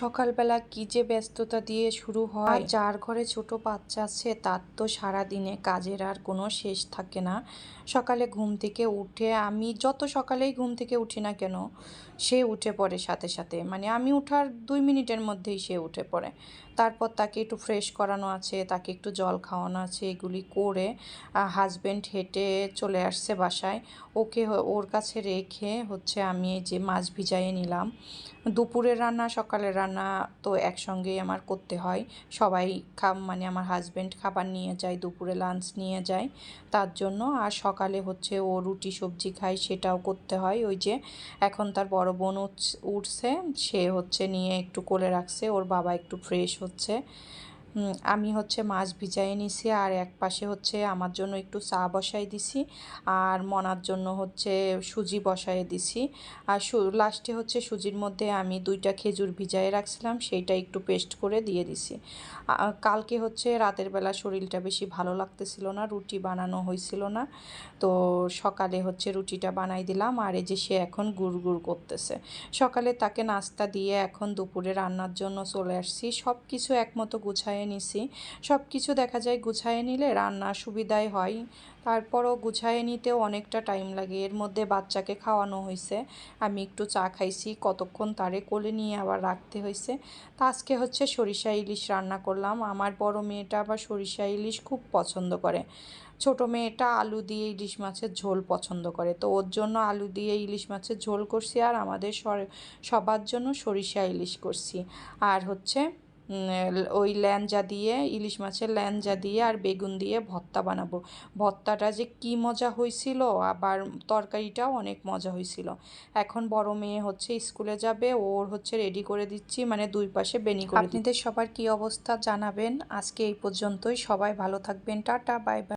সকালবেলা কি যে ব্যস্ততা দিয়ে শুরু হয়। যার ঘরে ছোট বাচ্চা আছে তার তো সারাদিনে কাজের আর কোনো শেষ থাকে না। সকালে ঘুম থেকে উঠে আমি যত সকালেই ঘুম থেকে উঠি না কেন সে উঠে পড়ে সাথে সাথে। মানে আমি উঠার দুই মিনিটের মধ্যেই সে উঠে পড়ে। তারপর তাকে একটু ফ্রেশ করানো আছে তাকে একটু জল খাওয়ানো আছে এগুলি করে হাজব্যান্ড হেঁটে চলে আসছে বাসায়। ওকে ওর কাছে রেখে হচ্ছে আমি এই যে মাছ ভিজাইয়ে নিলাম। দুপুরের রান্না সকালের রান্না তো একসঙ্গেই আমার করতে হয়। সবাই খাম মানে আমার হাজব্যান্ড খাবার নিয়ে যায়, দুপুরে লাঞ্চ নিয়ে যায়। তার জন্য আর সকালে হচ্ছে ও রুটি সবজি খায়, সেটাও করতে হয়। ওই যে এখন তার বড় বোন উঠছে, সে হচ্ছে নিয়ে একটু কোলে রাখছে, ওর বাবা একটু ফ্রেশ হচ্ছে। আমি হচ্ছে মাছ ভিজাইয়ে নিছি আর এক পাশে হচ্ছে আমার জন্য একটু চা বসাই দিছি আর মনার জন্য হচ্ছে সুজি বসাই দিছি। আর লাস্টে হচ্ছে সুজির মধ্যে আমি দুইটা খেজুর ভিজায়ে রাখছিলাম, সেইটা একটু পেস্ট করে দিয়ে দিছি। কালকে হচ্ছে রাতের বেলা শরীরটা বেশি ভালো লাগতেছিল না, রুটি বানানো হয়েছিল না, তো সকালে হচ্ছে রুটিটা বানাই দিলাম আর এই যে সে এখন গুড় গুড় করতেছে। সকালে তাকে নাস্তা দিয়ে এখন দুপুরে রান্নার জন্য চলে আসছি সব কিছু একমতো গুছায়ে নিছি। সব কিছু দেখা যায় গুছায়ে নিলে রান্না সুবিধাই হয়। তারপরও গুছায়ে নিতেও অনেকটা টাইম লাগে। এর মধ্যে বাচ্চাকে খাওয়ানো হয়েছে আমি একটু চা খাইছি, কতক্ষণ তারে কোলে নিয়ে আবার রাখতে হয়েছে তা আজকে হচ্ছে সরিষা ইলিশ রান্না করলাম। আমার বড় মেয়েটা আবার সরিষা ইলিশ খুব পছন্দ করে। ছোট মেয়েটা আলু দিয়ে ইলিশ মাছের ঝোল পছন্দ করে। তো ওর জন্য আলু দিয়ে ইলিশ মাছের ঝোল করছি আর আমাদের সবার জন্য সরিষা ইলিশ করছি। আর হচ্ছে ওই ল্যাঞ্জা দিয়ে, ইলিশ মাছের ল্যাঞ্জা দিয়ে আর বেগুন দিয়ে ভর্তা বানাবো। ভর্তাটা যে কি মজা হয়েছিল আবার তরকারিটাও অনেক মজা হয়েছিল এখন বড় মেয়ে হচ্ছে স্কুলে যাবে, ওর হচ্ছে রেডি করে দিচ্ছি মানে দুই পাশে বেনি করে আপনাদের সবার কি অবস্থা জানাবেন। আজকে এই পর্যন্তই, সবাই ভালো থাকবেন, টাটা, বাই বাই।